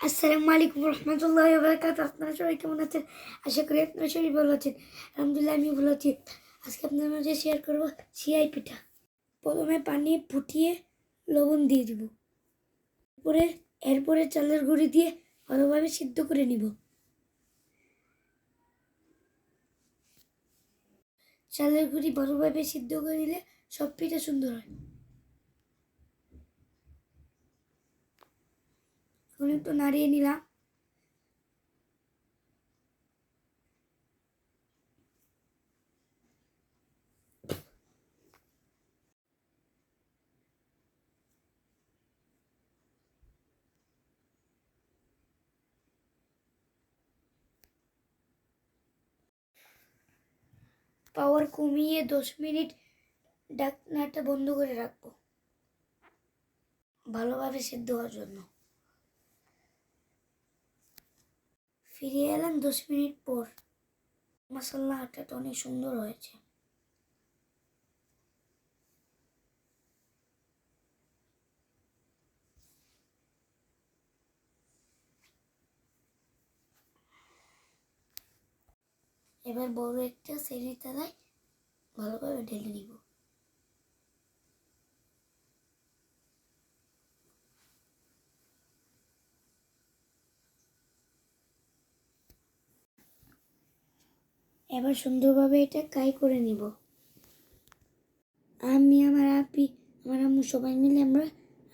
আসসালামু আলাইকুম রহমতুল্লাহ বারকাত আপনারা সবাই কেমন আছেন? আশা করি আপনারা সবাই ভালো আছেন। আলহামদুলিল্লাহ আমি ভালো আছি। আজকে আপনার মাঝে শেয়ার করব সিআই পিঠা প্রথমে পানি ফুটিয়ে লবণ দিয়ে দিব। এরপরে এরপরে চালের গুঁড়ি দিয়ে ভালোভাবে সিদ্ধ করে নিব। চালের গুঁড়ি ভালোভাবে সিদ্ধ করে দিলে সব পিঠা সুন্দর হয়। এখন একটু নাড়িয়ে নিলাম। পাওয়ার কমিয়ে দশ মিনিট ডাকনাটা বন্ধ করে রাখব। ভালোভাবে সিদ্ধ হওয়ার জন্য। ফিরে এলাম দশ মিনিট পর। মশলা আটাটা অনেক সুন্দর হয়েছে। এবার বড় একটা সেরি তালায় ভালোভাবে ঢেলে নিব। এবার সুন্দরভাবে এটা কাই করে নিব। আমি, আমার আপি, আমার আম্মু সবাই মিলে আমরা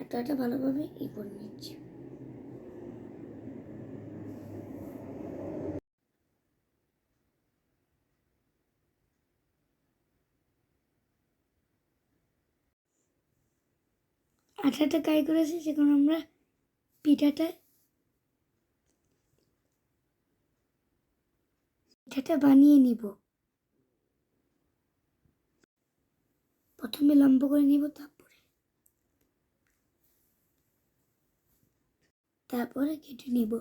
আটাটা ভালোভাবে ই করে নিচ্ছি। আটাটা কাই করেছি সেখানে আমরা পিঠাটা পিঠাটা বানিয়ে নিব। প্রথমে লম্ব করে নিব তারপরে। তারপরে কেটে নিব।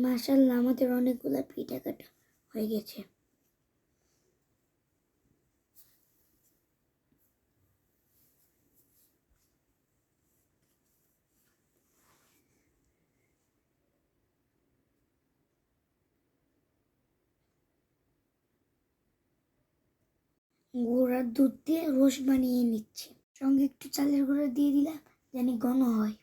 মাশাল্লাহ আমাদের অনেকগুলো পিঠা কাটা হয়ে গেছে। গুঁড়ার দুধ দিয়ে রস বানিয়ে নিচ্ছি। সঙ্গে একটু চালের গুঁড়া দিয়ে দিলাম, জানি ঘন হয়।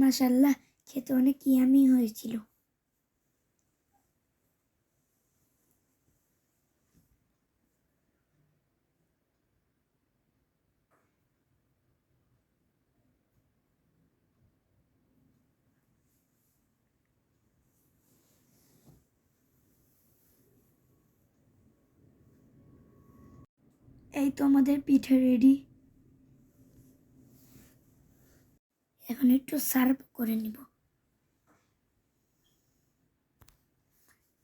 মাশাল্লাহ খেতে অনেক ইয়ামি হয়েছিল। এই তো আমাদের পিঠা রেডি এখন একটু সার্ভ করে নিব।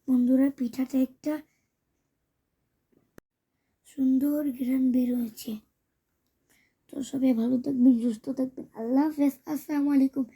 বন্ধুরা পিঠাতে একটা সুন্দর ঘ্রাণ বের হয়েছে। তো সবাই ভালো থাকবেন, সুস্থ থাকবেন। আল্লাহ হাফেজ। আসসালামু আলাইকুম।